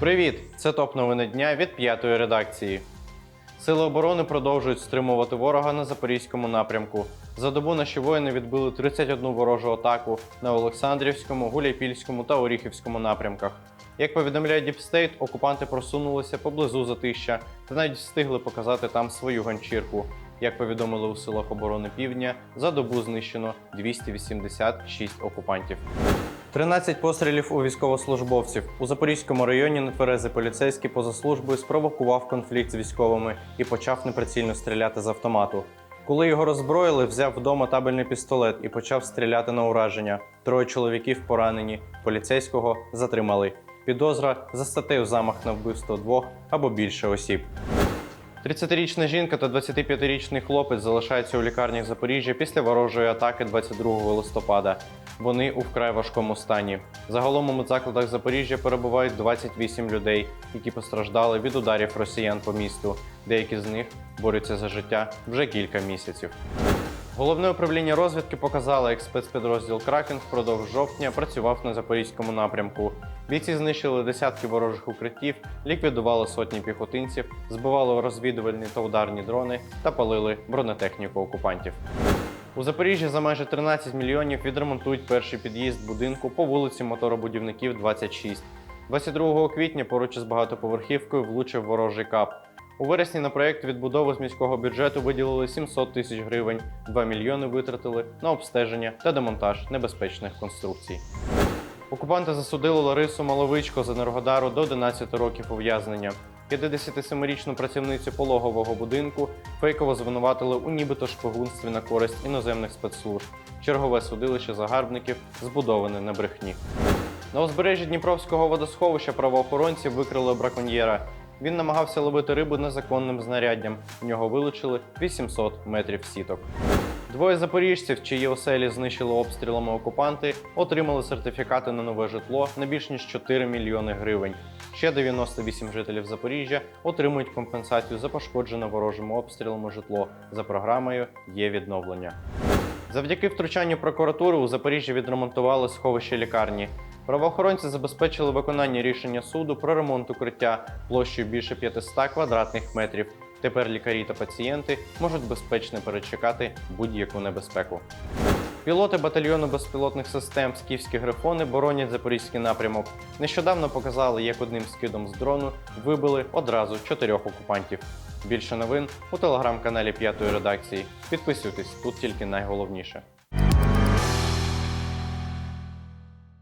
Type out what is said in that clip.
Привіт! Це топ новини дня від п'ятої редакції. Сили оборони продовжують стримувати ворога на запорізькому напрямку. За добу наші воїни відбили 31 ворожу атаку на Олександрівському, Гуляйпільському та Оріхівському напрямках. Як повідомляє Діпстейт, окупанти просунулися поблизу затища та навіть встигли показати там свою ганчірку. Як повідомили у силах оборони Півдня, за добу знищено 286 окупантів. 13 пострілів у військовослужбовців. У Запорізькому районі нетверезий поліцейський поза службою спровокував конфлікт з військовими і почав неприцільно стріляти з автомату. Коли його роззброїли, взяв вдома табельний пістолет і почав стріляти на ураження. Троє чоловіків поранені, поліцейського затримали. Підозра за статтею замах на вбивство двох або більше осіб. 30-річна жінка та 25-річний хлопець залишаються у лікарнях Запоріжжя після ворожої атаки 22 листопада. Вони у вкрай важкому стані. Загалом у медзакладах Запоріжжя перебувають 28 людей, які постраждали від ударів росіян по місту. Деякі з них борються за життя вже кілька місяців. Головне управління розвідки показало, як спецпідрозділ Кракен впродовж жовтня працював на запорізькому напрямку. Бійці знищили десятки ворожих укриттів, ліквідували сотні піхотинців, збивали розвідувальні та ударні дрони та палили бронетехніку окупантів. У Запоріжжі за майже 13 мільйонів відремонтують перший під'їзд будинку по вулиці Моторобудівників 26. 22 квітня поруч із багатоповерхівкою влучив ворожий кап. У вересні на проєкт відбудови з міського бюджету виділили 700 тисяч гривень, 2 мільйони витратили на обстеження та демонтаж небезпечних конструкцій. Окупанти засудили Ларису Маловичко з Енергодару до 11 років ув'язнення. 57-річну працівницю пологового будинку фейково звинуватили у нібито шпигунстві на користь іноземних спецслужб. Чергове судилище загарбників збудоване на брехні. На узбережжі Дніпровського водосховища правоохоронці викрили браконьєра. Він намагався ловити рибу незаконним знаряддям. В нього вилучили 800 метрів сіток. Двоє запоріжців, чиї оселі знищили обстрілами окупанти, отримали сертифікати на нове житло на більш ніж 4 мільйони гривень. Ще 98 жителів Запоріжжя отримують компенсацію за пошкоджене ворожими обстрілами житло за програмою Є відновлення. Завдяки втручанню прокуратури у Запоріжжі відремонтували сховище лікарні. Правоохоронці забезпечили виконання рішення суду про ремонт укриття площею більше 500 квадратних метрів. Тепер лікарі та пацієнти можуть безпечно перечекати будь-яку небезпеку. Пілоти батальйону безпілотних систем Скіфські грифони боронять запорізький напрямок. Нещодавно показали, як одним скидом з дрону вибили одразу чотирьох окупантів. Більше новин у телеграм-каналі п'ятої редакції. Підписуйтесь, тут тільки найголовніше.